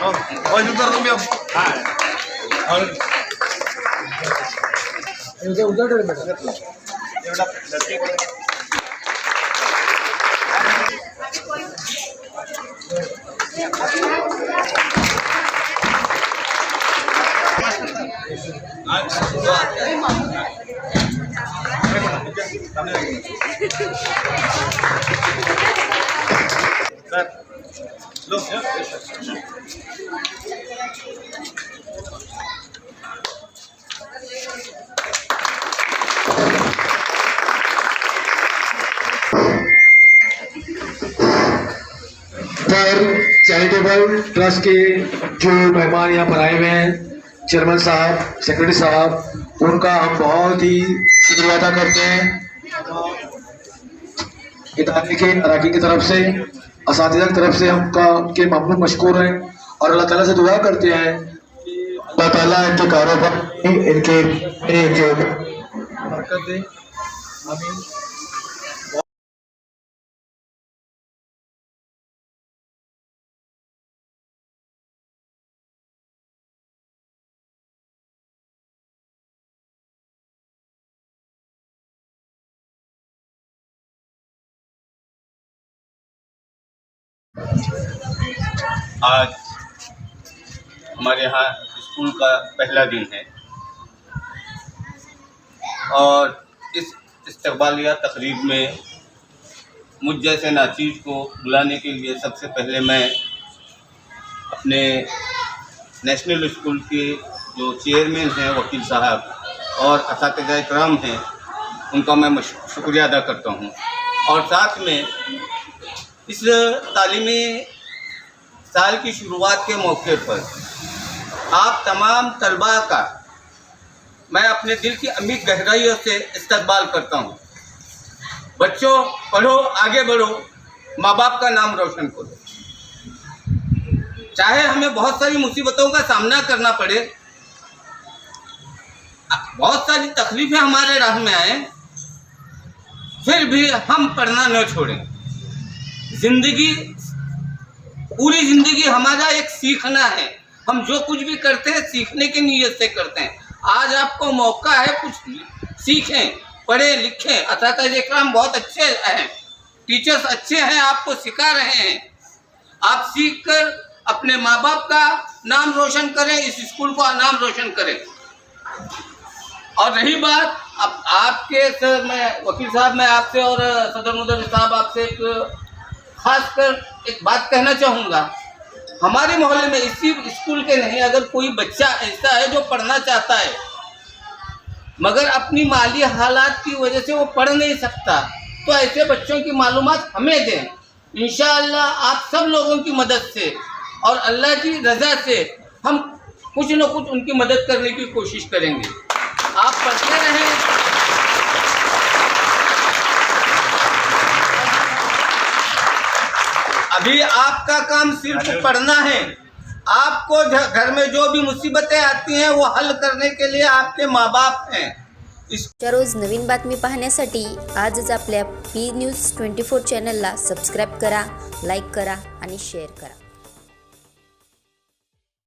Final कर दूँ मैं अब और लो पर चैरिटेबल ट्रस्ट के जो मेहमान यहाँ पर आए हुए हैं चेयरमैन साहब सेक्रेटरी साहब, उनका हम बहुत ही शुक्रिया अदा करते हैं। इदारे के अरकान की तरफ़ से इस की तरफ़ से हमका के ममनून मशहूर हैं और अल्लाह ताला से दुआ करते हैं कि अल्लाह ताला इनके कारोबार इनके इनके बरकत दे। आमीन। आज हमारे यहाँ स्कूल का पहला दिन है। और इस इस्तकबालिया तकरीब में मुझ जैसे नाचीज को बुलाने के लिए सबसे पहले मैं अपने नेशनल स्कूल के जो चेयरमैन हैं, वकील साहब और इस कराम हैं, उनका मैं शुक्रिया अदा करता हूँ। और साथ में इस तालीमी साल की शुरुआत के मौके पर आप तमाम तलबा का मैं अपने दिल की अमीर गहराइयों से इस्तकबाल करता हूँ। बच्चों, पढ़ो, आगे बढ़ो माँ बाप का नाम रोशन करो। चाहे हमें बहुत सारी मुसीबतों का सामना करना पड़े, बहुत सारी तकलीफें हमारे राह में आए, फिर भी हम पढ़ना न छोड़ें। ज़िंदगी, पूरी ज़िंदगी हमारा एक सीखना है। हम जो कुछ भी करते हैं, सीखने की नीयत से करते हैं। आज आपको मौका है कुछ सीखें, पढ़ें, लिखें। अतः बहुत अच्छे हैं। टीचर्स अच्छे हैं, आपको सिखा रहे हैं। आप सीख कर अपने माँ बाप का नाम रोशन करें, इस स्कूल का नाम रोशन करें। और रही बात अब आपके सर, मैं, वकील साहब, मैं आपसे और सदर मुदर साहब आपसे एक खास कर एक बात कहना चाहूँगा। हमारे मोहल्ले में इसी स्कूल के नहीं, अगर कोई बच्चा ऐसा है जो पढ़ना चाहता है, मगर अपनी माली हालात की वजह से वो पढ़ नहीं सकता तो ऐसे बच्चों की मालूम हमें दें। इन आप सब लोगों की मदद से और अल्लाह की रज़ा से हम कुछ न कुछ उनकी मदद करने की कोशिश करेंगे। आप पढ़ते रहें अभी आपका काम सिर्फ़ पढ़ना है। आपको घर में जो भी मुसीबतें आती हैं वो हल करने के लिए आपके माँ बाप हैं। इस रोज नवीन बातमी पाहण्यासाठी आजच आपल्या पी न्यूज़ ट्वेंटी फोर चॅनलला सबस्क्राईब करा लाइक करा आणि शेअर करा.